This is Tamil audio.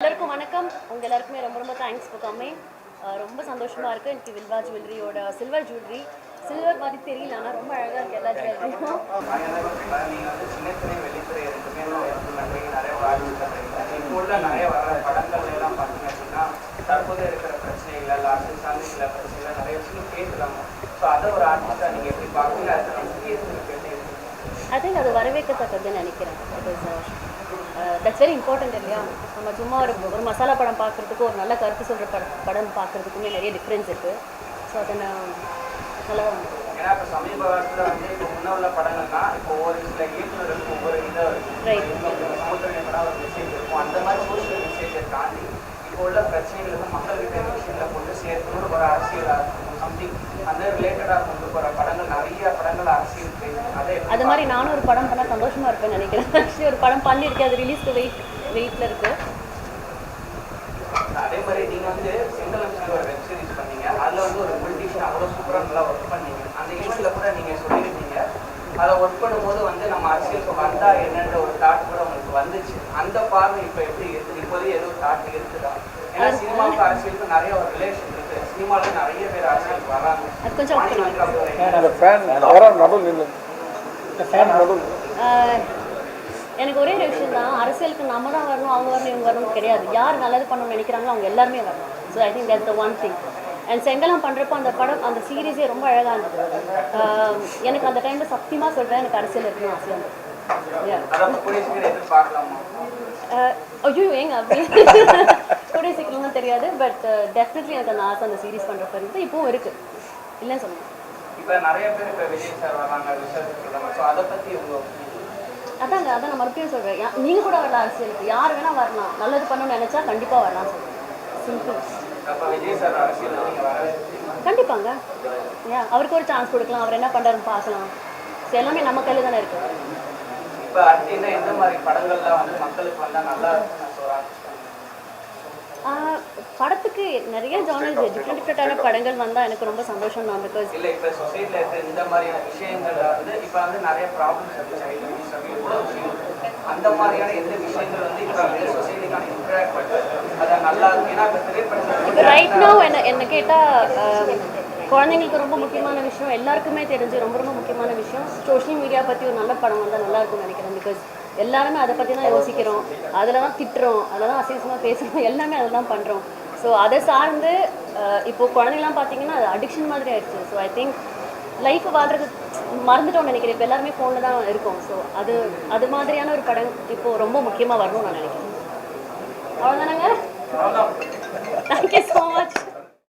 எல்லாருக்கும் வணக்கம். உங்க எல்லாருக்குமே ரொம்ப ரொம்ப தேங்க்ஸ் ஃபார் கம்மிங் ரொம்ப சந்தோஷமா இருக்கு. எனக்கு வில்வா ஜுவல்லரியோட சில்வர் ஜுவல்லரி சில்வர் மாதிரி தெரியல ஆனால் ரொம்ப அழகா இருக்கு எல்லா ஜுவல்லரியும் தற்போது இருக்கிற பிரச்சனைகள் அரசியல் சார்ந்த சில பிரச்சனைகள் நிறைய விஷயம் கேட்குறாங்க ஸோ அதை ஒரு ஆர்டிஸ்டாக நீங்கள் எப்படி பார்க்குறீங்க அதுக்கான முக்கியத்துவம் இருக்கு ஐ திங்க் அது வரவேற்கத்தக்கதுன்னு நினைக்கிறேன் தட்ஸ் வெரி இம்பார்ட்டன்ட் இல்லையா? நம்ம சும்மா ஒரு ஒரு மசாலா படம் பார்க்குறதுக்கு ஒரு நல்ல கருத்து சொல்கிற படம் படம் பார்க்குறதுக்குமே நிறைய டிஃப்ரென்ஸ் இருக்குது ஸோ அதை நான் நல்லா ஏன்னா இப்போ சமீப காலத்தில் வந்து இப்போ முன்ன உள்ள படங்கள்னா இப்போ ஒவ்வொரு சில இயக்குநர்களுக்கு ஒவ்வொரு இதாக படம் ஒரு மெசேஜ் இருக்கும். அந்த மாதிரி சோஷியல் மெசேஜை தாண்டி இப்போ உள்ள பிரச்சனைகள் வந்து மக்கள்கிட்ட விஷயங்களை கொண்டு சேர்க்கணும் ஒரு அரசியலாக இருக்கும் சம்திங் அந்த ரிலேட்டடாக கொண்டு போகிற படங்கள் நிறைய படங்கள் அரசியல் பேசுது அதை மாதிரி நானும் ஒரு படம் பண்ணால் சந்தோஷமா இருப்பேன்னு நினைக்கிறேன். ஆக்சுவலி ஒரு படம் பண்ணியிருக்கேன். அது ரிலீஸ்க்கு வெயிட் வெயிட்டில் இருக்குது அதே மாதிரி நீங்க வந்து சிங்களம் சொல்லி ஒரு வெப் சீரிஸ் பண்ணீங்க. அதுல வந்து ஒரு பிரிட்டிஷன் அவ்வளவு சூப்பரா நல்லா ஒர்க் பண்ணீங்க. அந்த ஈவெண்ட்ல கூட நீங்க சொல்லியிருந்தீங்க. அதை ஒர்க் பண்ணும்போது வந்து நம்ம அரசியலுக்கு வந்தா என்னன்ற ஒரு தாட் கூட உங்களுக்கு வந்துச்சு. அந்த பார்வை இப்ப எப்படி இருக்குது இப்போதே ஏதோ தாட் இருக்குதா? ஏன்னா சினிமாவுக்கு அரசியலுக்கு நிறைய ஒரு ரிலேஷன் இருக்கு. சினிமால நிறைய பேர் அரசியலுக்கு வராங்க. அது கொஞ்சம் எனக்கு ஒரே ஒரு விஷயம் தான் அரசியலுக்கு நம்ம தான் வரணும் அவங்க வரணும் இவங்க வரணும் கிடையாது. யார் நல்லது பண்ணணும்னு நினைக்கிறாங்களோ அவங்க எல்லாருமே வரணும். So I think that the one thing and செங்கலம் பண்ணுறப்போ அந்த படம் அந்த சீரீஸே ரொம்ப அழகாக இருந்தது. எனக்கு அந்த டைமில் சத்தியமாக சொல்கிறேன் எனக்கு அரசியல் இருக்கணும் ஆஹ் ஐயோ ஏங்க அப்படி. சீக்கிரம்லாம் தெரியாது பட் டெஃபினெட்லி எனக்கு அந்த ஆசை அந்த சீரீஸ் பண்ணுறப்ப இருந்து இப்போவும் இருக்குது இல்லைன்னு சொல்லுங்கள் இப்ப நிறைய பேர் இப்ப விஜய் சார் வராங்க சொல்றாங்க ஸோ அதை பத்தி உங்க opinion? அதாங்க அதான் நான் மறுபடியும் சொல்கிறேன் நீங்கள் கூட வரலாம் அரசியலுக்கு. யார் வேணால் வரலாம். நல்லது பண்ணணும்னு நினச்சா கண்டிப்பாக வரலாம் சொல்கிறேன் சிம்பிள் கண்டிப்பாங்க. ஏன் அவருக்கு ஒரு சான்ஸ் கொடுக்கலாம். அவர் என்ன பண்ணுறாருன்னு பார்க்கலாம். எல்லாமே நம்ம கையில் தானே இருக்குது இப்ப அடுத்து என்ன எந்த மாதிரி படங்கள்லாம் வந்து மக்களுக்கு வந்தா நல்லா சொல்றாங்க? படத்துக்கு நிறைய ஜானல்ஸ் டிஃப்ரெண்ட் டிஃப்ரெண்ட்டான படங்கள் வந்தால் எனக்கு ரொம்ப சந்தோஷம் தான் பிகாஸ் இல்ல இப்ப சொசைட்டில இருக்க இந்த மாதிரியான விஷயங்கள்ல வந்து இப்ப வந்து நிறைய ப்ராப்ளம்ஸ் இருக்கு. அந்த மாதிரியான எந்த விஷயங்கள் வந்து இப்ப வந்து சொசைட்டிக்கான இன்டராக்ட் பண்ணுறது அது நல்லா இருக்கு ஏன்னா இப்ப இப்போ திரைப்படத்தில் ரைட் நோ என்ன என்ன கேட்டால் குழந்தைங்களுக்கு ரொம்ப முக்கியமான விஷயம் எல்லாருக்குமே தெரிஞ்சு ரொம்ப ரொம்ப முக்கியமான விஷயம் சோஷியல் மீடியா பற்றி ஒரு நல்ல படம் வந்தால் நல்லா இருக்கும்னு நினைக்கிறேன். பிகாஸ் எல்லாருமே அதை பற்றி தான் யோசிக்கிறோம். அதில் தான் திட்டுறோம் அதில் தான் அசிங்கமாக பேசுகிறோம் எல்லாமே அதில் தான் பண்ணுறோம் ஸோ அதை சார்ந்து அஹ், இப்போ குழந்தைங்களாம் பார்த்தீங்கன்னா அது அடிக்ஷன் மாதிரி ஆயிடுச்சு. ஸோ ஐ திங்க் லைஃப் வாழ்றது மறந்துட்டோம்னு நினைக்கிறேன். இப்போ எல்லாருமே ஃபோனில் தான் இருக்கோம். ஸோ அது அது மாதிரியான ஒரு படம் இப்போ ரொம்ப முக்கியமாக வரணும்னு நான் நினைக்கிறேன். அவ்வளோதானங்க